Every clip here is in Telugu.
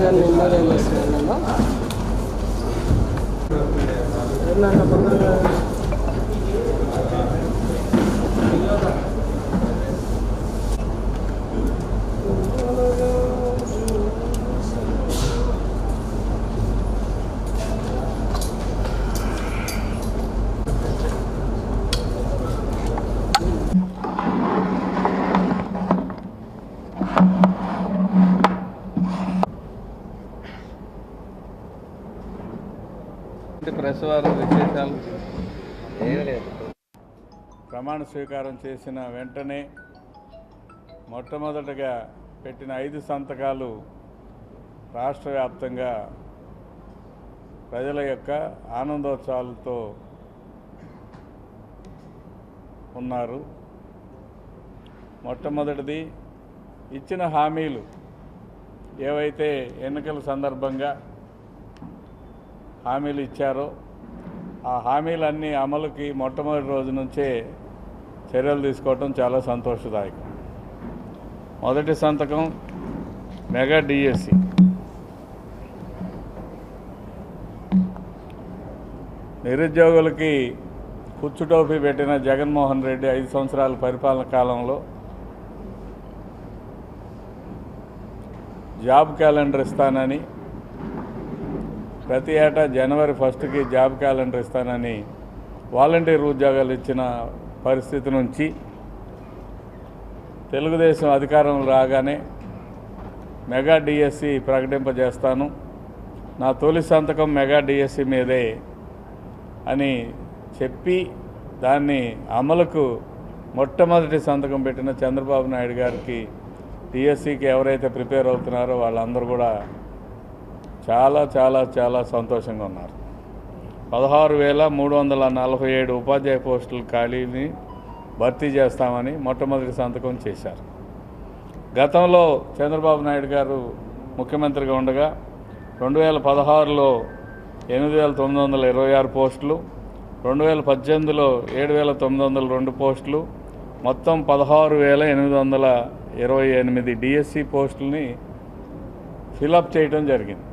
కానీ ఉన్నదే వస్తుందా ఏంటంటే పొద్దున్న ప్రెస్ వారు విశేషాలు? ప్రమాణ స్వీకారం చేసిన వెంటనే మొట్టమొదటగా పెట్టిన ఐదు సంతకాలు రాష్ట్ర వ్యాప్తంగా ప్రజల యొక్క ఆనందోత్సవాలతో ఉన్నారు. మొట్టమొదటిది ఇచ్చిన హామీలు ఏవైతే ఎన్నికల సందర్భంగా హామీలు ఇచ్చారో ఆ హామీలన్నీ అమలుకి మొట్టమొదటి రోజు నుంచే చర్యలు తీసుకోవటం చాలా సంతోషదాయకం. మొదటి సంతకం మెగా డిఎస్సి. నిరుద్యోగులకి కుచ్చుటోపీ పెట్టిన జగన్మోహన్ రెడ్డి ఐదు సంవత్సరాల పరిపాలన కాలంలో జాబ్ క్యాలెండర్ ఇస్తానని ప్రతి ఏటా జనవరి ఫస్ట్కి జాబ్ క్యాలెండర్ ఇస్తానని వాలంటీర్ ఉద్యోగాలు ఇచ్చిన పరిస్థితి నుంచి తెలుగుదేశం అధికారం రాగానే మెగా డిఎస్సి ప్రకటింపజేస్తాను. నా తొలి సంతకం మెగా డిఎస్సి మీదే అని చెప్పి దాన్ని అమలుకు మొట్టమొదటి సంతకం పెట్టిన చంద్రబాబు నాయుడు గారికి డిఎస్సికి ఎవరైతే ప్రిపేర్ అవుతున్నారో వాళ్ళందరూ కూడా చాలా చాలా చాలా సంతోషంగా ఉన్నారు. పదహారు వేల మూడు వందల నలభై ఏడు ఉపాధ్యాయ పోస్టుల ఖాళీని భర్తీ చేస్తామని మొట్టమొదటి సంతకం చేశారు. గతంలో చంద్రబాబు నాయుడు గారు ముఖ్యమంత్రిగా ఉండగా రెండు వేల పదహారులో ఎనిమిది వేల తొమ్మిది వందల ఇరవై ఆరు పోస్టులు రెండు వేల పద్దెనిమిదిలో ఏడు వేల తొమ్మిది వందల రెండు పోస్టులు మొత్తం పదహారు వేల ఎనిమిది వందల ఇరవై ఎనిమిది డిఎస్సి పోస్టుల్ని ఫిలప్ చేయడం జరిగింది.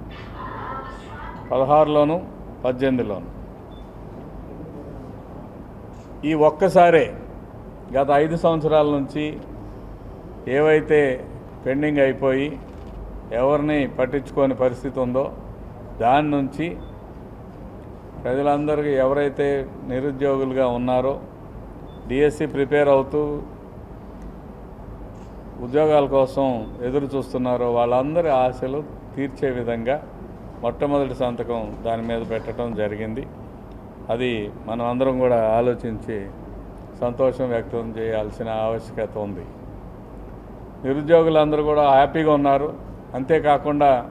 పదహారులోను పద్దెనిమిదిలోను. ఈ ఒక్కసారే గత ఐదు సంవత్సరాల నుంచి ఏవైతే పెండింగ్ అయిపోయి ఎవరిని పట్టించుకోని పరిస్థితి ఉందో దాని నుంచి ప్రజలందరికీ ఎవరైతే నిరుద్యోగులుగా ఉన్నారో డిఎస్సి ప్రిపేర్ అవుతూ ఉద్యోగాల కోసం ఎదురు చూస్తున్నారో వాళ్ళందరి ఆశలు తీర్చే విధంగా మొట్టమొదటి సంతకం దాని మీద పెట్టడం జరిగింది. అది మనం అందరం కూడా ఆలోచించి సంతోషం వ్యక్తం చేయాల్సిన ఆవశ్యకత ఉంది. నిరుద్యోగులందరూ కూడా హ్యాపీగా ఉన్నారు. అంతేకాకుండా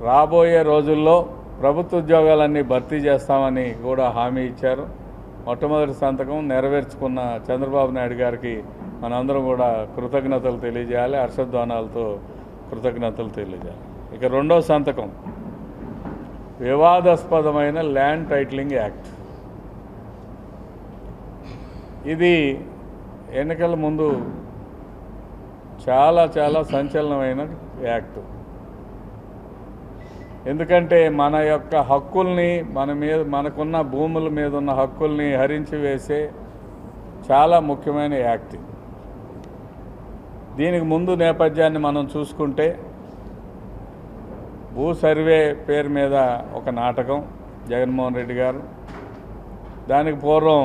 రాబోయే రోజుల్లో ప్రభుత్వ ఉద్యోగాలన్నీ భర్తీ చేస్తామని కూడా హామీ ఇచ్చారు. మొట్టమొదటి సంతకం నెరవేర్చుకున్న చంద్రబాబు నాయుడు గారికి మనందరం కూడా కృతజ్ఞతలు తెలియజేయాలి. హర్షధ్వానాలతో కృతజ్ఞతలు తెలియజేయాలి. ఇక రెండో సంతకం. వివాదాస్పదమైన ల్యాండ్ టైటిలింగ్ యాక్ట్. ఇది ఎన్నికల ముందు చాలా చాలా సంచలనమైన యాక్ట్. ఎందుకంటే మన యొక్క హక్కుల్ని మన మీద మనకున్న భూముల మీద ఉన్న హక్కుల్ని హరించి వేసే చాలా ముఖ్యమైన యాక్ట్. దీనికి ముందు నేపథ్యాన్ని మనం చూసుకుంటే భూ సర్వే పేరు మీద ఒక నాటకం జగన్మోహన్ రెడ్డి గారు. దానికి పూర్వం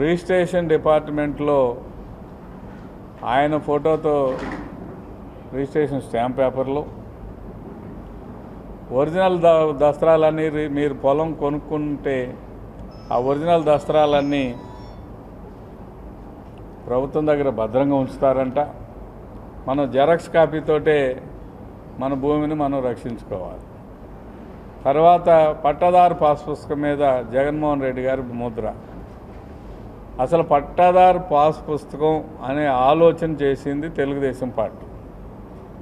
రిజిస్ట్రేషన్ డిపార్ట్మెంట్లో ఆయన ఫోటోతో రిజిస్ట్రేషన్ స్టాంప్ పేపర్లు. ఒరిజినల్ ద దస్త్రాలన్నీ మీరు పొలం కొనుక్కుంటే ఆ ఒరిజినల్ దస్త్రాలన్నీ ప్రభుత్వం దగ్గర భద్రంగా ఉంచుతారంట. మనం జెరాక్స్ కాపీతోటే మన భూమిని మనం రక్షించుకోవాలి. తర్వాత పట్టాదారు పాస్ పుస్తకం మీద జగన్మోహన్ రెడ్డి గారి ముద్ర. అసలు పట్టాదారు పాస్ పుస్తకం అనే ఆలోచన చేసింది తెలుగుదేశం పార్టీ.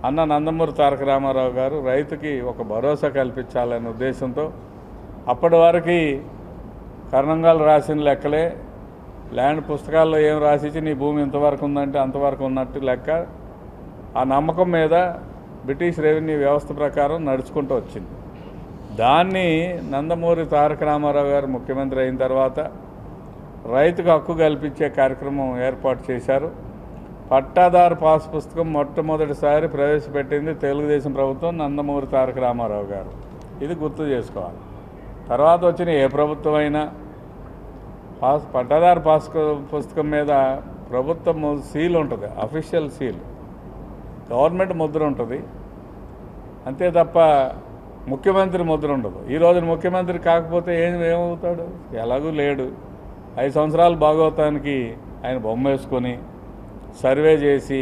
అన్న నందమూరి తారక రామారావు గారు రైతుకి ఒక భరోసా కల్పించాలనే ఉద్దేశంతో అప్పటి వరకు కర్ణంగాలు రాసిన లెక్కలే. ల్యాండ్ పుస్తకాల్లో ఏం రాసిచ్చి నీ భూమి ఇంతవరకు ఉందంటే అంతవరకు ఉన్నట్టు లెక్క. ఆ నమ్మకం మీద బ్రిటిష్ రెవెన్యూ వ్యవస్థ ప్రకారం నడుచుకుంటూ వచ్చింది. దాన్ని నందమూరి తారక రామారావు గారు ముఖ్యమంత్రి అయిన తర్వాత రైతుకు హక్కు కల్పించే కార్యక్రమం ఏర్పాటు చేశారు. పట్టాదారు పాస్ పుస్తకం మొట్టమొదటిసారి ప్రవేశపెట్టింది తెలుగుదేశం ప్రభుత్వం నందమూరి తారక రామారావు గారు. ఇది గుర్తు చేసుకోవాలి. తర్వాత వచ్చిన ఏ ప్రభుత్వం అయినా పాస్ పట్టాదారు పాస్ పుస్తకం మీద ప్రభుత్వం సీల్ ఉంటుంది అఫీషియల్ సీల్. గవర్నమెంట్ ముద్ర ఉంటుంది. అంతే తప్ప ముఖ్యమంత్రి ముద్ర ఉండదు. ఈ రోజున ముఖ్యమంత్రి కాకపోతే ఏం ఏమవుతాడు? ఎలాగూ లేడు. ఐదు సంవత్సరాలు బాగోతానికి ఆయన బొమ్మ వేసుకొని సర్వే చేసి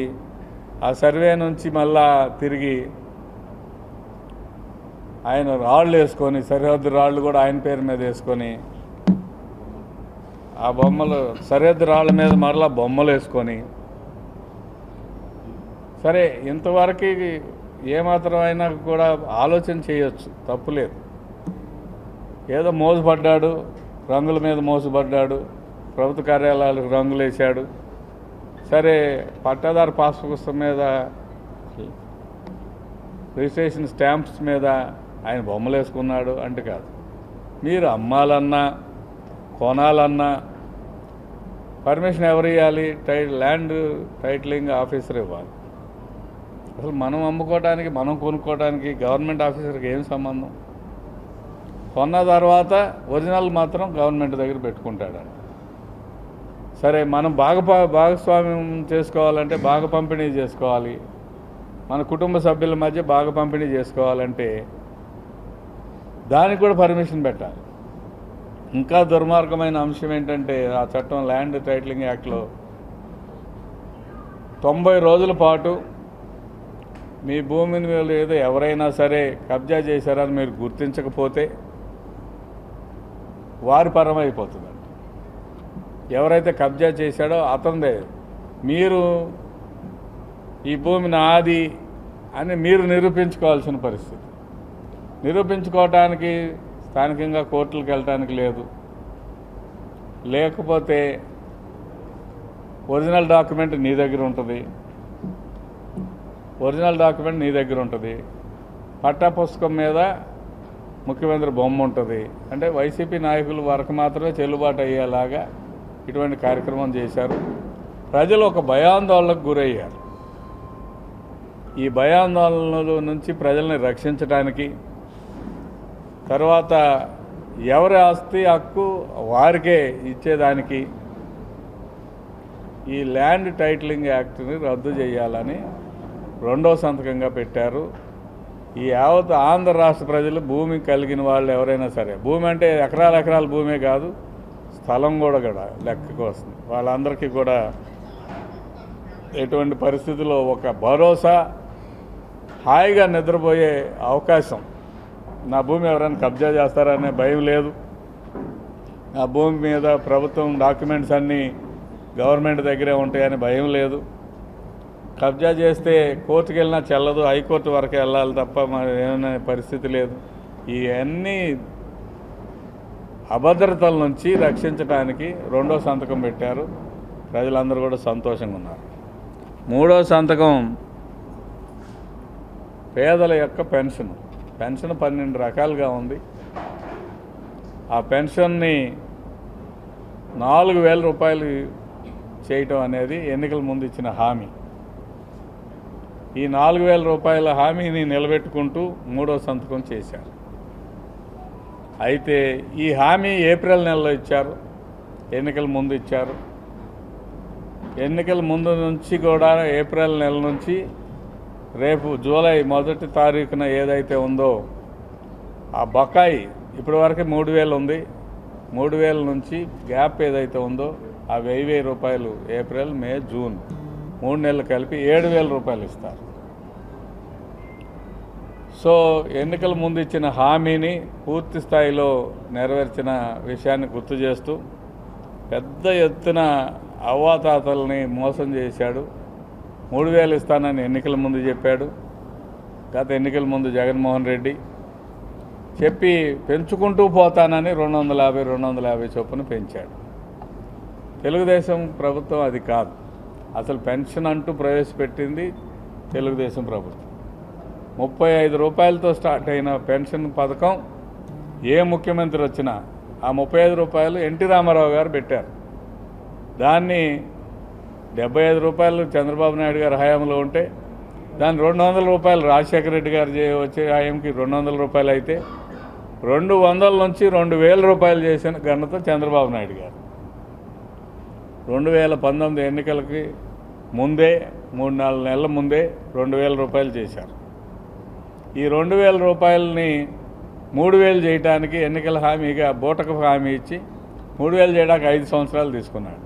ఆ సర్వే నుంచి మళ్ళా తిరిగి ఆయన రాళ్ళు వేసుకొని సరిహద్దు రాళ్ళు కూడా ఆయన పేరు మీద వేసుకొని ఆ బొమ్మలు సరిహద్దు రాళ్ళ మీద మరలా బొమ్మలు వేసుకొని సరే ఇంతవరకు ఏమాత్రం అయినా కూడా ఆలోచన చేయొచ్చు తప్పులేదు. ఏదో మోసపడ్డాడు రంగుల మీద మోసపడ్డాడు ప్రభుత్వ కార్యాలయాలకు రంగులు వేశాడు సరే పట్టాదారు పాస్ పుస్తకం మీద రిజిస్ట్రేషన్ స్టాంప్స్ మీద ఆయన బొమ్మలు వేసుకున్నాడు అంటే కాదు. మీరు అమ్మాలన్నా కొనాలన్నా పర్మిషన్ ఎవరు ఇవ్వాలి టై ల్యాండ్ టైటిలింగ్ ఆఫీసర్ ఇవ్వాలి. అసలు మనం అమ్ముకోవడానికి మనం కొనుక్కోవడానికి గవర్నమెంట్ ఆఫీసర్కి ఏం సంబంధం? కొన్న తర్వాత ఒరిజినల్ మాత్రం గవర్నమెంట్ దగ్గర పెట్టుకుంటాడంట. సరే మనం బాగా భాగస్వామ్యం చేసుకోవాలంటే బాగా పంపిణీ చేసుకోవాలి. మన కుటుంబ సభ్యుల మధ్య బాగా పంపిణీ చేసుకోవాలంటే దానికి కూడా పర్మిషన్ పెట్టాలి. ఇంకా దుర్మార్గమైన అంశం ఏంటంటే ఆ చట్టం ల్యాండ్ టైటిలింగ్ యాక్ట్లో తొంభై రోజుల పాటు మీ భూమిని మీరు ఏదో ఎవరైనా సరే కబ్జా చేశారని మీరు గుర్తించకపోతే వారి పరమైపోతుందండి ఎవరైతే కబ్జా చేశాడో అతనిదే. మీరు ఈ భూమి నాది అని మీరు నిరూపించుకోవాల్సిన పరిస్థితి. నిరూపించుకోవటానికి స్థానికంగా కోర్టులకు వెళ్ళటానికి లేదు. లేకపోతే ఒరిజినల్ డాక్యుమెంట్ నీ దగ్గర ఉంటుంది. ఒరిజినల్ డాక్యుమెంట్ నీ దగ్గర ఉంటుంది. పట్టా పుస్తకం మీద ముఖ్యమంత్రి బొమ్మ ఉంటుంది. అంటే వైసీపీ నాయకులు వరకు మాత్రమే చెల్లుబాటు అయ్యేలాగా ఇటువంటి కార్యక్రమం చేశారు. ప్రజలు ఒక భయాందోళనకు గురయ్యారు. ఈ భయాందోళనల నుంచి ప్రజల్ని రక్షించడానికి తర్వాత ఎవరి ఆస్తి హక్కు వారికే ఇచ్చేదానికి ఈ ల్యాండ్ టైటిలింగ్ యాక్ట్ని రద్దు చేయాలని రెండో సంతకంగా పెట్టారు. ఈ యావత్ ఆంధ్ర రాష్ట్ర ప్రజలు భూమి కలిగిన వాళ్ళు ఎవరైనా సరే. భూమి అంటే ఎకరాల ఎకరాల భూమే కాదు స్థలం కూడా కూడా లెక్కకు వస్తుంది. వాళ్ళందరికీ కూడా ఎటువంటి పరిస్థితుల్లో ఒక భరోసా హాయిగా నిద్రపోయే అవకాశం. నా భూమి ఎవరైనా కబ్జా చేస్తారనే భయం లేదు. నా భూమి మీద ప్రభుత్వం డాక్యుమెంట్స్ అన్నీ గవర్నమెంట్ దగ్గరే ఉంటాయని భయం లేదు. కబ్జా చేస్తే కోర్టుకు వెళ్ళినా చెల్లదు హైకోర్టు వరకు వెళ్ళాలి తప్ప మరి ఏమైనా పరిస్థితి లేదు. ఇవన్నీ అభద్రతల నుంచి రక్షించడానికి రెండో సంతకం పెట్టారు. ప్రజలందరూ కూడా సంతోషంగా ఉన్నారు. మూడో సంతకం పేదల యొక్క పెన్షన్. పెన్షన్ పన్నెండు రకాలుగా ఉంది. ఆ పెన్షన్ని నాలుగు వేల రూపాయలు చేయటం అనేది ఎన్నికల ముందు ఇచ్చిన హామీ. ఈ నాలుగు వేల రూపాయల హామీని నిలబెట్టుకుంటూ మూడో సంతకం చేశారు. అయితే ఈ హామీ ఏప్రిల్ నెలలో ఇచ్చారు ఎన్నికల ముందు ఇచ్చారు. ఎన్నికల ముందు నుంచి కూడా ఏప్రిల్ నెల నుంచి రేపు జూలై మొదటి తారీఖున ఏదైతే ఉందో ఆ బకాయి ఇప్పటి వరకు మూడు వేలు ఉంది. మూడు వేల నుంచి గ్యాప్ ఏదైతే ఉందో ఆ వెయ్యి వెయ్యి రూపాయలు ఏప్రిల్ మే జూన్. మూడు నెలలు కలిపి ఏడు వేల రూపాయలు ఇస్తారు. సో ఎన్నికల ముందు ఇచ్చిన హామీని పూర్తి స్థాయిలో నెరవేర్చిన విషయాన్ని గుర్తు చేస్తూ పెద్ద ఎత్తున అవ్వాతాతల్ని మోసం చేశాడు. మూడు వేలు ఇస్తానని ఎన్నికల ముందు చెప్పాడు. గత ఎన్నికల ముందు జగన్మోహన్ రెడ్డి చెప్పి పెంచుకుంటూ పోతానని రెండు వందల యాభై రెండు వందల యాభై చొప్పున పెంచాడు. తెలుగుదేశం ప్రభుత్వం అది కాదు. అసలు పెన్షన్ అంటూ ప్రవేశపెట్టింది తెలుగుదేశం ప్రభుత్వం. ముప్పై ఐదు రూపాయలతో స్టార్ట్ అయిన పెన్షన్ పథకం ఏ ముఖ్యమంత్రి వచ్చినా ఆ ముప్పై ఐదు రూపాయలు ఎన్టీ రామారావు గారు పెట్టారు. దాన్ని డెబ్బై ఐదు రూపాయలు చంద్రబాబు నాయుడు గారు హయాంలో ఉంటే దాన్ని రెండు వందల రూపాయలు రాజశేఖర రెడ్డి గారు వచ్చే హయాంకి రెండు వందల రూపాయలు అయితే రెండు వందల నుంచి రెండు వేల రూపాయలు చేసిన ఘనత చంద్రబాబు నాయుడు గారు. రెండు వేల పంతొమ్మిది ఎన్నికలకి ముందే మూడు నాలుగు నెలల ముందే రెండు వేల రూపాయలు చేశారు. ఈ రెండు వేల రూపాయలని మూడు వేలు చేయడానికి ఎన్నికల హామీగా బూటకు హామీ ఇచ్చి మూడు వేలు చేయడానికి ఐదు సంవత్సరాలు తీసుకున్నాడు.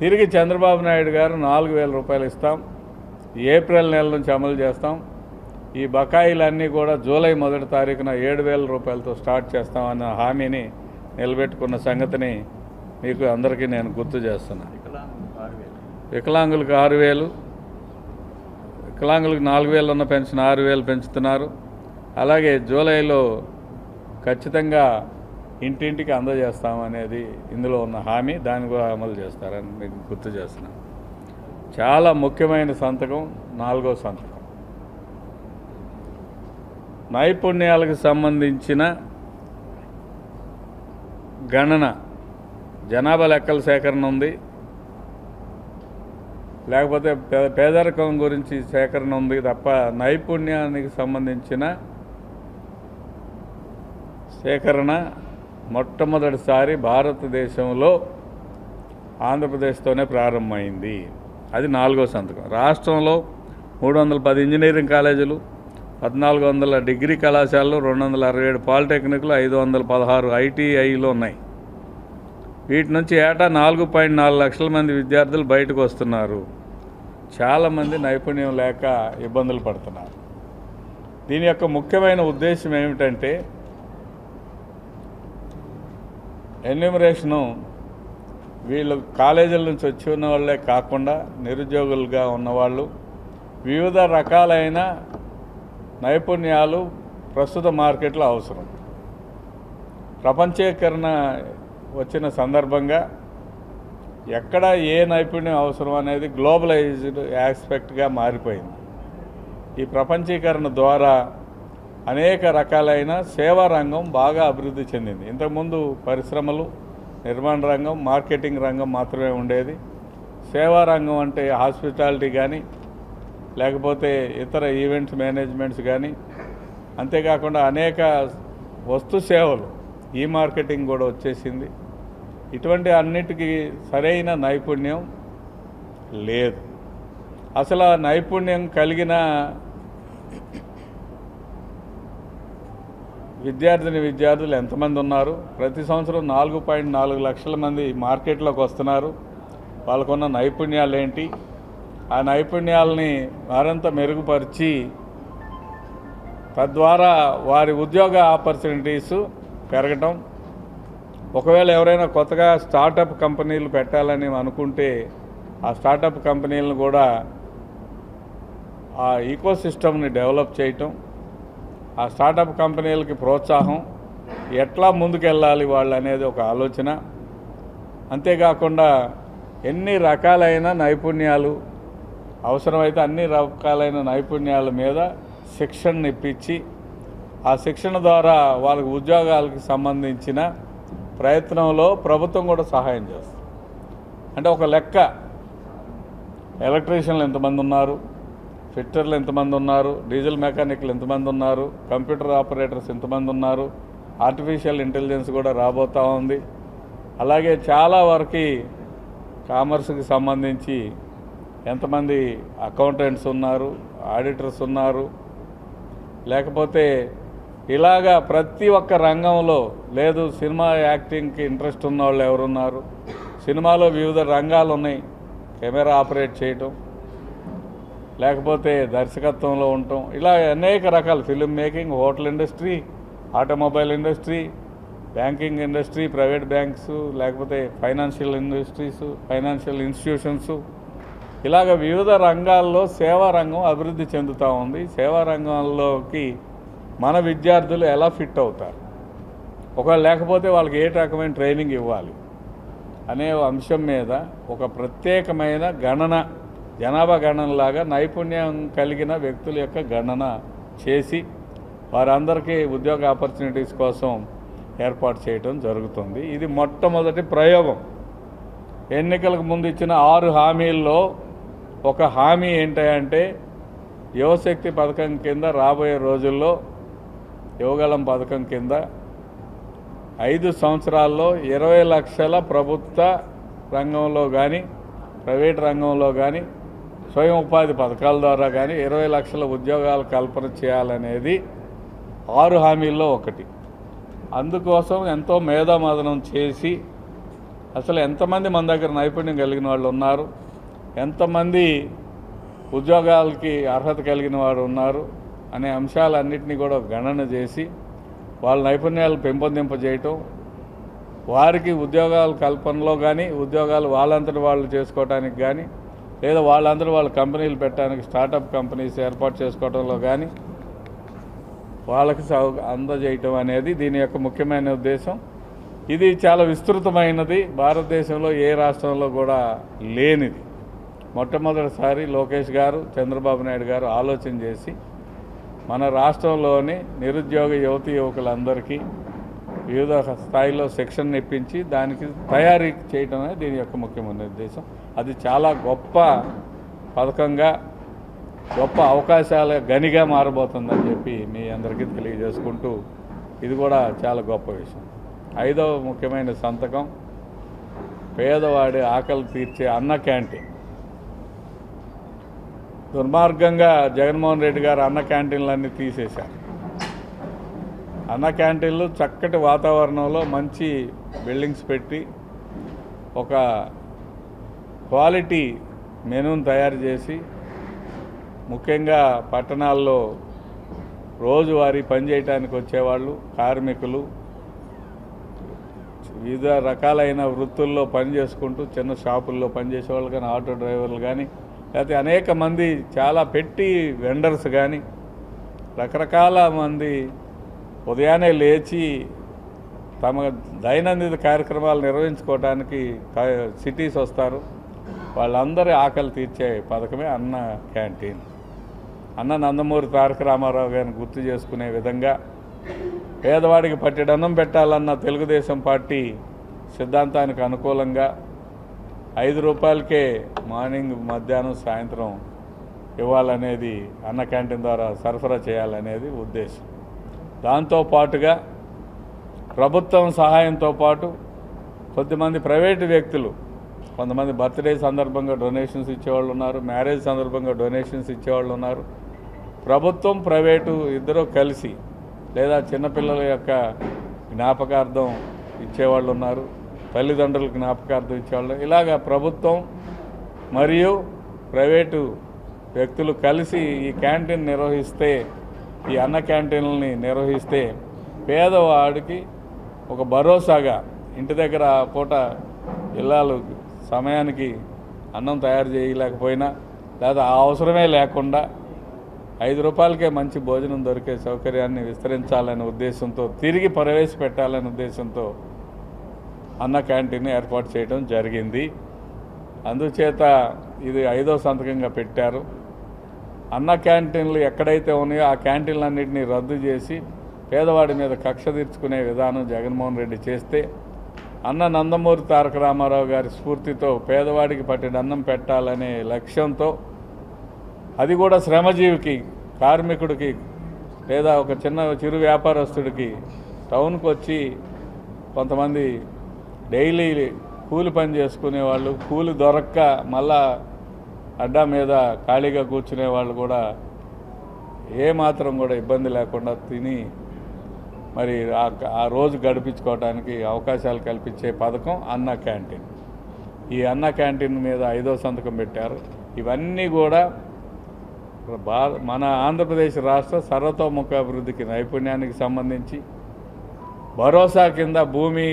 తిరిగి చంద్రబాబు నాయుడు గారు నాలుగు వేల రూపాయలు ఇస్తాం. ఏప్రిల్ నెల నుంచి అమలు చేస్తాం. ఈ బకాయిలన్నీ కూడా జూలై మొదటి తారీఖున ఏడు వేల రూపాయలతో స్టార్ట్ చేస్తామన్న హామీని నిలబెట్టుకున్న సంగతిని మీకు అందరికీ నేను గుర్తు చేస్తున్నాను వికలాంగులకు ఆరు వేలు. వికలాంగులకు నాలుగు వేలు ఉన్న పెన్షన్ ఆరు వేలు పెంచుతున్నారు. అలాగే జూలైలో ఖచ్చితంగా ఇంటింటికి అందజేస్తాం అనేది ఇందులో ఉన్న హామీ దాన్ని కూడా అమలు చేస్తారని మీకు గుర్తు చేస్తున్నాను చాలా ముఖ్యమైన సంతకం నాలుగో సంతకం. నైపుణ్యాలకు సంబంధించిన గణన జనాభా లెక్కల సేకరణ ఉంది. లేకపోతే పేదరికం గురించి సేకరణ ఉంది తప్ప నైపుణ్యానికి సంబంధించిన సేకరణ మొట్టమొదటిసారి భారతదేశంలో ఆంధ్రప్రదేశ్తోనే ప్రారంభమైంది. అది నాలుగో సంతకం. రాష్ట్రంలో మూడు వందల పది ఇంజనీరింగ్ కాలేజీలు పద్నాలుగు వందల డిగ్రీ కళాశాలలు రెండు వందల అరవై ఏడు పాలిటెక్నిక్లు ఐదు వందల పదహారు ఐటీఐలు ఉన్నాయి. వీటి నుంచి ఏటా నాలుగు పాయింట్ నాలుగు లక్షల మంది విద్యార్థులు బయటకు వస్తున్నారు. చాలామంది నైపుణ్యం లేక ఇబ్బందులు పడుతున్నారు. దీని యొక్క ముఖ్యమైన ఉద్దేశం ఏమిటంటే ఎన్యూమరేషను వీళ్ళు కాలేజీల నుంచి వచ్చి ఉన్న వాళ్ళే కాకుండా నిరుద్యోగులుగా ఉన్నవాళ్ళు వివిధ రకాలైన నైపుణ్యాలు ప్రస్తుత మార్కెట్లో అవసరం. ప్రపంచీకరణ వచ్చిన సందర్భంగా ఎక్కడ ఏ నైపుణ్యం అవసరం అనేది గ్లోబలైజ్డ్ ఆస్పెక్ట్గా మారిపోయింది. ఈ ప్రపంచీకరణ ద్వారా అనేక రకాలైన సేవా రంగం బాగా అభివృద్ధి చెందింది. ఇంతకుముందు పరిశ్రమలు నిర్మాణ రంగం మార్కెటింగ్ రంగం మాత్రమే ఉండేది. సేవా రంగం అంటే హాస్పిటాలిటీ కానీ లేకపోతే ఇతర ఈవెంట్స్ మేనేజ్మెంట్స్ కానీ అంతేకాకుండా అనేక వస్తు సేవలు ఈ మార్కెటింగ్ కూడా వచ్చేసింది. ఇటువంటి అన్నిటికీ సరైన నైపుణ్యం లేదు. అసలు ఆ నైపుణ్యం కలిగిన విద్యార్థిని విద్యార్థులు ఎంతమంది ఉన్నారు? ప్రతి సంవత్సరం నాలుగు పాయింట్ నాలుగు లక్షల మంది మార్కెట్లోకి వస్తున్నారు. వాళ్ళకున్న నైపుణ్యాలు ఏంటి? ఆ నైపుణ్యాలని మరింత మెరుగుపరిచి తద్వారా వారి ఉద్యోగ ఆపర్చునిటీస్ పెరగటం ఒకవేళ ఎవరైనా కొత్తగా స్టార్టప్ కంపెనీలు పెట్టాలని అనుకుంటే ఆ స్టార్టప్ కంపెనీలను కూడా ఆ ఈకో సిస్టమ్ని డెవలప్ చేయటం ఆ స్టార్టప్ కంపెనీలకి ప్రోత్సాహం ఎట్లా ముందుకెళ్ళాలి వాళ్ళు అనేది ఒక ఆలోచన. అంతేకాకుండా ఎన్ని రకాలైన నైపుణ్యాలు అవసరమైతే అన్ని రకాలైన నైపుణ్యాల మీద శిక్షణ ఇప్పించి ఆ శిక్షణ ద్వారా వాళ్ళకి ఉద్యోగాలకు సంబంధించిన ప్రయత్నంలో ప్రభుత్వం కూడా సహాయం చేస్తుంది. అంటే ఒక లెక్క. ఎలక్ట్రీషియన్లు ఎంతమంది ఉన్నారు? ఫిట్టర్లు ఎంతమంది ఉన్నారు? డీజిల్ మెకానిక్లు ఎంతమంది ఉన్నారు? కంప్యూటర్ ఆపరేటర్స్ ఎంతమంది ఉన్నారు? ఆర్టిఫిషియల్ ఇంటెలిజెన్స్ కూడా రాబోతూ ఉంది. అలాగే చాలా వరకు కామర్స్కి సంబంధించి ఎంతమంది అకౌంటెంట్స్ ఉన్నారు? ఆడిటర్స్ ఉన్నారు? లేకపోతే ఇలాగా ప్రతి ఒక్క రంగంలో లేదు సినిమా యాక్టింగ్కి ఇంట్రెస్ట్ ఉన్న వాళ్ళు ఎవరున్నారు? సినిమాలో వివిధ రంగాలు ఉన్నాయి కెమెరా ఆపరేట్ చేయటం లేకపోతే దర్శకత్వంలో ఉండటం ఇలా అనేక రకాల film making hotel industry automobile industry banking industry private banks లేకపోతే ఫైనాన్షియల్ ఇండస్ట్రీస్ ఫైనాన్షియల్ ఇన్స్టిట్యూషన్స్. ఇలాగ వివిధ రంగాల్లో సేవా రంగం అభివృద్ధి చెందుతూ ఉంది. సేవా రంగంలోకి మన విద్యార్థులు ఎలా ఫిట్ అవుతారు? ఒకవేళ లేకపోతే వాళ్ళకి ఏ రకమైన ట్రైనింగ్ ఇవ్వాలి? అనే అంశం మీద ఒక ప్రత్యేకమైన గణన జనాభా గణనలాగా నైపుణ్యం కలిగిన వ్యక్తుల యొక్క గణన చేసి వారందరికీ ఉద్యోగ ఆపర్చునిటీస్ కోసం ఏర్పాటు చేయడం జరుగుతుంది. ఇది మొట్టమొదటి ప్రయోగం. ఎన్నికలకు ముందు ఇచ్చిన ఆరు హామీల్లో ఒక హామీ ఏంటంటే యువశక్తి పథకం కింద రాబోయే రోజుల్లో యువగలం పథకం కింద ఐదు సంవత్సరాల్లో ఇరవై లక్షల ప్రభుత్వ రంగంలో కానీ ప్రైవేట్ రంగంలో కానీ స్వయం ఉపాధి పథకాల ద్వారా కానీ ఇరవై లక్షల ఉద్యోగాలు కల్పన చేయాలనేది ఆరు హామీల్లో ఒకటి. అందుకోసం ఎంతో మేధామదనం చేసి అసలు ఎంతమంది మన దగ్గర నైపుణ్యం కలిగిన వాళ్ళు ఉన్నారు? ఎంతమంది ఉద్యోగాలకి అర్హత కలిగిన వారు ఉన్నారు? అనే అంశాలన్నింటినీ కూడా గణన చేసి వాళ్ళ నైపుణ్యాలు పెంపొందింపజేయటం వారికి ఉద్యోగాల కల్పనలో కానీ ఉద్యోగాలు వాళ్ళంతటి వాళ్ళు చేసుకోవడానికి కానీ లేదా వాళ్ళందరూ వాళ్ళ కంపెనీలు పెట్టడానికి స్టార్టప్ కంపెనీస్ ఏర్పాటు చేసుకోవడంలో కానీ వాళ్ళకి సౌ అందజేయటం అనేది దీని యొక్క ముఖ్యమైన ఉద్దేశం. ఇది చాలా విస్తృతమైనది. భారతదేశంలో ఏ రాష్ట్రంలో కూడా లేనిది. మొట్టమొదటిసారి లోకేష్ గారు చంద్రబాబు నాయుడు గారు ఆలోచన చేసి మన రాష్ట్రంలోని నిరుద్యోగ యువతి యువకులందరికీ వివిధ స్థాయిలో శిక్షణ ఇప్పించి దానికి తయారీ చేయడమే దీని యొక్క ముఖ్యమైన ఉద్దేశం. అది చాలా గొప్ప పథకంగా గొప్ప అవకాశాల గనిగా మారబోతుందని చెప్పి మీ అందరికీ తెలియజేసుకుంటూ ఇది కూడా చాలా గొప్ప విషయం. ఐదవ ముఖ్యమైన సంతకం పేదవాడి ఆకలి తీర్చే అన్న క్యాంటీన్. దుర్మార్గంగా జగన్మోహన్ రెడ్డి గారు అన్న క్యాంటీన్లన్నీ తీసేశారు. అన్న క్యాంటీన్లు చక్కటి వాతావరణంలో మంచి బిల్డింగ్స్ పెట్టి ఒక క్వాలిటీ మెనూని తయారు చేసి ముఖ్యంగా పట్టణాల్లో రోజువారీ పనిచేయటానికి వచ్చేవాళ్ళు కార్మికులు వివిధ రకాలైన వృత్తుల్లో పని చేసుకుంటూ చిన్న షాపుల్లో పనిచేసేవాళ్ళు కానీ ఆటో డ్రైవర్లు కానీ లేకపోతే అనేక మంది చాలా పెట్టి వెండర్స్ కానీ రకరకాల మంది ఉదయాన్నే లేచి తమ దైనందిన కార్యక్రమాలు నిర్వహించుకోవడానికి సిటీస్ వస్తారు. వాళ్ళందరి ఆకలి తీర్చే పథకమే అన్న క్యాంటీన్ అన్న నందమూరి తారక రామారావు గారిని గుర్తు చేసుకునే విధంగా పేదవాడికి పట్టెడన్నం పెట్టాలన్న తెలుగుదేశం పార్టీ సిద్ధాంతానికి అనుకూలంగా ఐదు రూపాయలకే మార్నింగ్ మధ్యాహ్నం సాయంత్రం ఇవ్వాలనేది అన్న క్యాంటీన్ ద్వారా సరఫరా చేయాలనేది ఉద్దేశం. దాంతో పాటుగా ప్రభుత్వం సహాయంతో పాటు కొద్దిమంది ప్రైవేటు వ్యక్తులు కొంతమంది బర్త్డే సందర్భంగా డొనేషన్స్ ఇచ్చేవాళ్ళు ఉన్నారు మ్యారేజ్ సందర్భంగా డొనేషన్స్ ఇచ్చేవాళ్ళు ఉన్నారు. ప్రభుత్వం ప్రైవేటు ఇద్దరూ కలిసి లేదా చిన్నపిల్లల యొక్క జ్ఞాపకార్థం ఇచ్చేవాళ్ళు ఉన్నారు. తల్లిదండ్రుల జ్ఞాపకార్థం ఇచ్చేవాళ్ళు. ఇలాగ ప్రభుత్వం మరియు ప్రైవేటు వ్యక్తులు కలిసి ఈ క్యాంటీన్ నిర్వహిస్తే ఈ అన్న క్యాంటీన్లని నిర్వహిస్తే పేదవాడికి ఒక భరోసాగా ఇంటి దగ్గర ఆ పూట ఇల్లాలు సమయానికి అన్నం తయారు చేయలేకపోయినా లేదా ఆ అవసరమే లేకుండా ఐదు రూపాయలకే మంచి భోజనం దొరికే సౌకర్యాన్ని విస్తరించాలనే ఉద్దేశంతో తిరిగి ప్రవేశపెట్టాలనే ఉద్దేశంతో అన్న క్యాంటీన్ ఏర్పాటు చేయడం జరిగింది. అందుచేత ఇది ఐదో సంతకంగా పెట్టారు. అన్న క్యాంటీన్లు ఎక్కడైతే ఉన్నాయో ఆ క్యాంటీన్లన్నింటినీ రద్దు చేసి పేదవాడి మీద కక్ష తీర్చుకునే విధానం జగన్మోహన్ రెడ్డి చేస్తే అన్న నందమూరి తారక రామారావు గారి స్ఫూర్తితో పేదవాడికి పట్టిన అన్నం పెట్టాలనే లక్ష్యంతో అది కూడా శ్రమజీవికి కార్మికుడికి లేదా ఒక చిన్న చిరు వ్యాపారస్తుడికి టౌన్కి వచ్చి కొంతమంది డైలీ కూలి పని చేసుకునే వాళ్ళు కూలి దొరక్క మళ్ళా అడ్డా మీద ఖాళీగా కూర్చునే వాళ్ళు కూడా ఏ మాత్రం కూడా ఇబ్బంది లేకుండా తిని మరి ఆ- ఆ రోజు గడిపించుకోవడానికి అవకాశాలు కల్పించే పథకం అన్న క్యాంటీన్. ఈ అన్న క్యాంటీన్ మీద ఐదో సంతకం పెట్టారు. ఇవన్నీ కూడా భా మన ఆంధ్రప్రదేశ్ రాష్ట్ర సర్వతోముఖ అభివృద్ధికి నైపుణ్యానికి సంబంధించి భరోసా కింద భూమి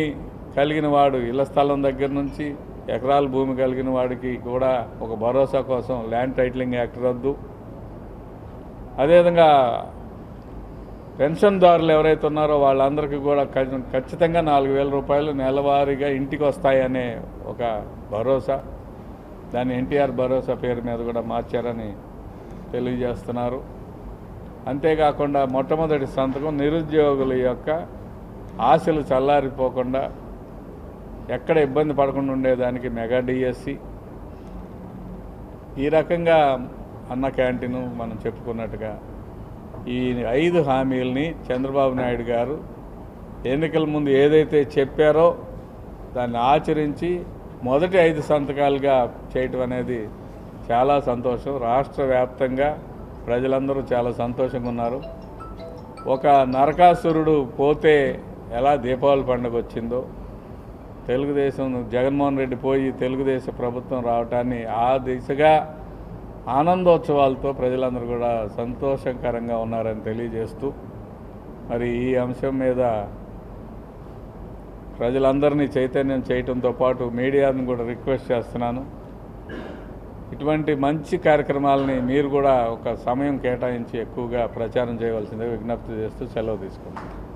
కలిగిన వాడు ఇళ్ళ స్థలం దగ్గర నుంచి ఎకరాల భూమి కలిగిన వాడికి కూడా ఒక భరోసా కోసం ల్యాండ్ టైటిలింగ్ యాక్ట్ రద్దు. అదేవిధంగా పెన్షన్దారులు ఎవరైతే ఉన్నారో వాళ్ళందరికీ కూడా ఖచ్చితంగా నాలుగు వేల రూపాయలు నెలవారీగా ఇంటికి వస్తాయనే ఒక భరోసా. దాన్ని ఎన్టీఆర్ భరోసా పేరు మీద కూడా మార్చారని తెలియజేస్తున్నారు. అంతేకాకుండా మొట్టమొదటి సంతకం నిరుద్యోగుల యొక్క ఆశలు చల్లారిపోకుండా ఎక్కడ ఇబ్బంది పడకుండా ఉండేదానికి మెగా డిఎస్సి ఈ రకంగా అన్న క్యాంటీను మనం చెప్పుకున్నట్టుగా ఈ ఐదు హామీలని చంద్రబాబు నాయుడు గారు ఎన్నికల ముందు ఏదైతే చెప్పారో దాన్ని ఆచరించి మొదటి ఐదు సంతకాలుగా చేయటం అనేది చాలా సంతోషం. రాష్ట్ర వ్యాప్తంగా ప్రజలందరూ చాలా సంతోషంగా ఉన్నారు. ఒక నరకాసురుడు పోతే ఎలా దీపావళి పండుగ వచ్చిందో తెలుగుదేశం జగన్మోహన్ రెడ్డి పోయి తెలుగుదేశం ప్రభుత్వం రావటాన్ని ఆ దిశగా ఆనందోత్సవాలతో ప్రజలందరూ కూడా సంతోషకరంగా ఉన్నారని తెలియజేస్తూ మరి ఈ అంశం మీద ప్రజలందరినీ చైతన్యం చేయటంతో పాటు మీడియాను కూడా రిక్వెస్ట్ చేస్తున్నాను. ఇటువంటి మంచి కార్యక్రమాలని మీరు కూడా ఒక సమయం కేటాయించి ఎక్కువగా ప్రచారం చేయవలసిందిగా విజ్ఞప్తి చేస్తూ సెలవు తీసుకుంటున్నాను.